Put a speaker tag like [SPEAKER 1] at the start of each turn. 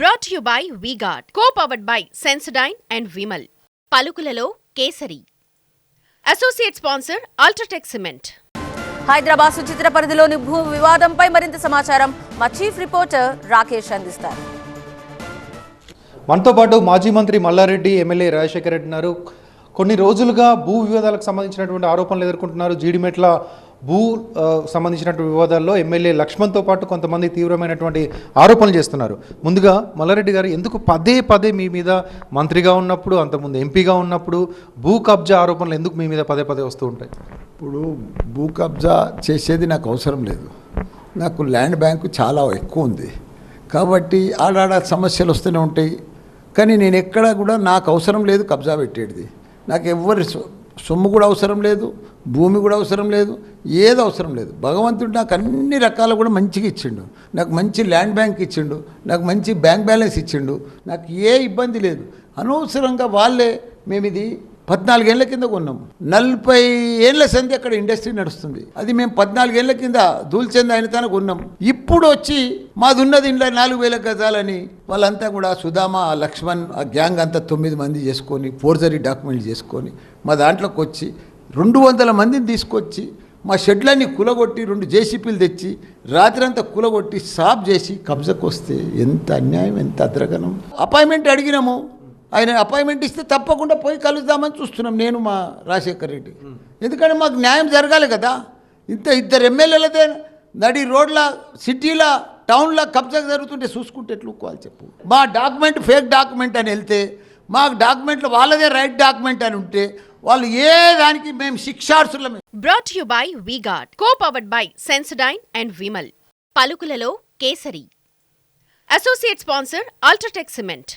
[SPEAKER 1] Brought you by V-Guard co powered by Sensodyne and Vimal పలుకులలో Kesari. Associate sponsor UltraTech cement
[SPEAKER 2] Hyderabad Suchitra పరిధిలోని భూ వివాదంపై మరింత సమాచారం మా చీఫ్ రిపోర్టర్ రాకేష్ అందిస్తారు.
[SPEAKER 3] మనతో పాటు మాజీ మంత్రి మల్లారెడ్డి ఎమ్మెల్యే రాజశేఖర రెడ్డి ఉన్నారు. కొన్ని రోజులుగా భూ వివాదాలకు సంబంధించినటువంటి ఆరోపణలు ఎదుర్కొంటున్నారు. జీడిమెట్ల భూ సంబంధించినటువంటి వివాదాల్లో ఎమ్మెల్యే లక్ష్మణ్తో పాటు కొంతమంది తీవ్రమైనటువంటి ఆరోపణలు చేస్తున్నారు. ముందుగా మల్లారెడ్డి గారు ఎందుకు పదే పదే మీ మీద మంత్రిగా ఉన్నప్పుడు అంతకుముందు ఎంపీగా ఉన్నప్పుడు భూ కబ్జా ఆరోపణలు ఎందుకు మీ మీద పదే పదే వస్తూ ఉంటాయి?
[SPEAKER 4] ఇప్పుడు భూ కబ్జా చేసేది నాకు అవసరం లేదు. నాకు ల్యాండ్ బ్యాంకు చాలా ఎక్కువ ఉంది. కాబట్టి ఆడాడ సమస్యలు వస్తూనే ఉంటాయి. కానీ నేను ఎక్కడా కూడా నాకు అవసరం లేదు కబ్జా పెట్టేది. నాకు ఎవ్వరి సొమ్ము కూడా అవసరం లేదు భూమి కూడా అవసరం లేదు ఏది అవసరం లేదు. భగవంతుడు నాకు అన్ని రకాలు కూడా మంచిగా ఇచ్చిండు. నాకు మంచి ల్యాండ్ బ్యాంక్ ఇచ్చిండు నాకు మంచి బ్యాంక్ బ్యాలెన్స్ ఇచ్చిండు నాకు ఏ ఇబ్బంది లేదు. అనవసరంగా వాళ్ళే మేము ఇది పద్నాలుగేళ్ళ కింద కొన్నాము నలభై ఏళ్ళ సంధి అక్కడ ఇండస్ట్రీ నడుస్తుంది. అది మేము పద్నాలుగేళ్ళ కింద దూల్చెంది ఆయన తన కొన్నాం. ఇప్పుడు వచ్చి మాది ఉన్నది ఇంట్లో నాలుగు వేల గజాలని వాళ్ళంతా కూడా సుధామ లక్ష్మణ్ ఆ గ్యాంగ్ అంతా తొమ్మిది మంది చేసుకొని ఫోర్జరీ డాక్యుమెంట్లు చేసుకొని మా దాంట్లోకి వచ్చి రెండు వందల మందిని తీసుకొచ్చి మా షెడ్లన్నీ కులగొట్టి రెండు జేసీపీలు తెచ్చి రాత్రంతా కులగొట్టి సాఫ్ చేసి కబ్జకు వస్తే ఎంత అన్యాయం ఎంత అద్రగనం అపాయింట్మెంట్ అడిగినాము. ఆయన అపాయింట్మెంట్ ఇస్తే తప్పకుండా పోయి కలుద్దామని చూస్తున్నాం నేను మా రాజశేఖర్ రెడ్డి. ఎందుకంటే మాకు న్యాయం జరగాలి కదా. ఇంత ఇద్దరు ఎమ్మెల్యేలదే నడి రోడ్ల సిటీల టౌన్లో కబ్జా జరుగుతుంటే చూసుకుంటే ఎట్లుకోవాలి చెప్పు. మా డాక్యుమెంట్ ఫేక్ డాక్యుమెంట్ అని వెళ్తే మాకు డాక్యుమెంట్లు వాళ్ళదే రైట్ డాక్యుమెంట్ అని ఉంటే వాళ్ళు ఏ దానికి మేము శిక్షార్సులమే
[SPEAKER 1] brought you by V-Guard co powered by Sensodyne and Vimal పలుకులలో Kesari. Associate sponsor UltraTech cement